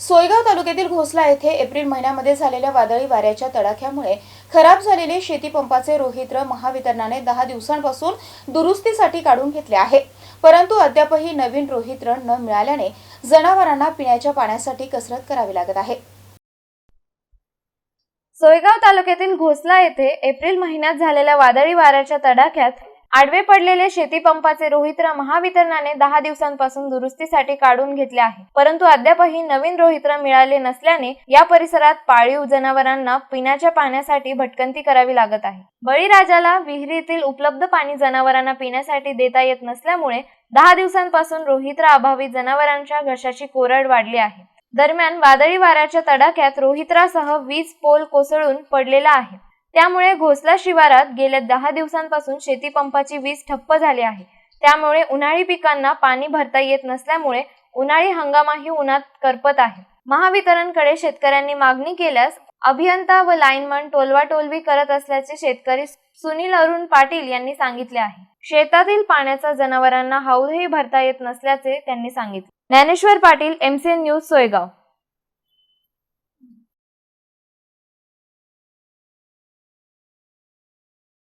सोयगाव तालुक्यातील घोसला येथे एप्रिल महिन्यामध्ये झालेल्या वादळी वाऱ्याच्या तडाख्यामुळे खराब झालेले शेतीपंपाचे रोहित्र महावितरणाने दहा दिवसांपासून दुरुस्तीसाठी काढून घेतले आहे. परंतु अद्यापही नवीन रोहित्र न मिळाल्याने जनावरांना पिण्याच्या पाण्यासाठी कसरत करावी लागत आहे. सोयगाव तालुक्यातील घोसला येथे एप्रिल महिन्यात झालेल्या वादळी वाऱ्याच्या तडाख्यात आडवे पडलेले शेतीपंपाचे रोहित्र महावितरणाने दहा दिवसांपासून दुरुस्तीसाठी काढून घेतले आहे. परंतु अद्यापही नवीन रोहित्र मिळाले नसल्याने या परिसरात पाळीव जनावरांना पिण्याच्या पाण्यासाठी भटकंती करावी लागत आहे. बळीराजाला विहिरीतील उपलब्ध पाणी जनावरांना पिण्यासाठी देता येत नसल्यामुळे दहा दिवसांपासून रोहित्र अभावी जनावरांच्या घशाची कोरड वाढली आहे. दरम्यान वादळी वाऱ्याच्या तडाख्यात रोहित्रासह वीज पोल कोसळून पडलेला आहे. त्यामुळे घोसला शिवारात गेल्या दहा दिवसांपासून शेतीपंपाची वीज ठप्प झाली आहे. त्यामुळे उन्हाळी पिकांना पाणी भरता येत नसल्यामुळे उन्हाळी हंगामाही उन्हात करपत आहे. महावितरणकडे शेतकऱ्यांनी मागणी केल्यास अभियंता व लाईनमन टोलवाटोलवी करत असल्याचे शेतकरी सुनील अरुण पाटील यांनी सांगितले आहे. शेतातील पाण्याचा जनावरांना हौदही भरता येत नसल्याचे त्यांनी सांगितले. Dnyaneshwar Patil MCN news Soygaon.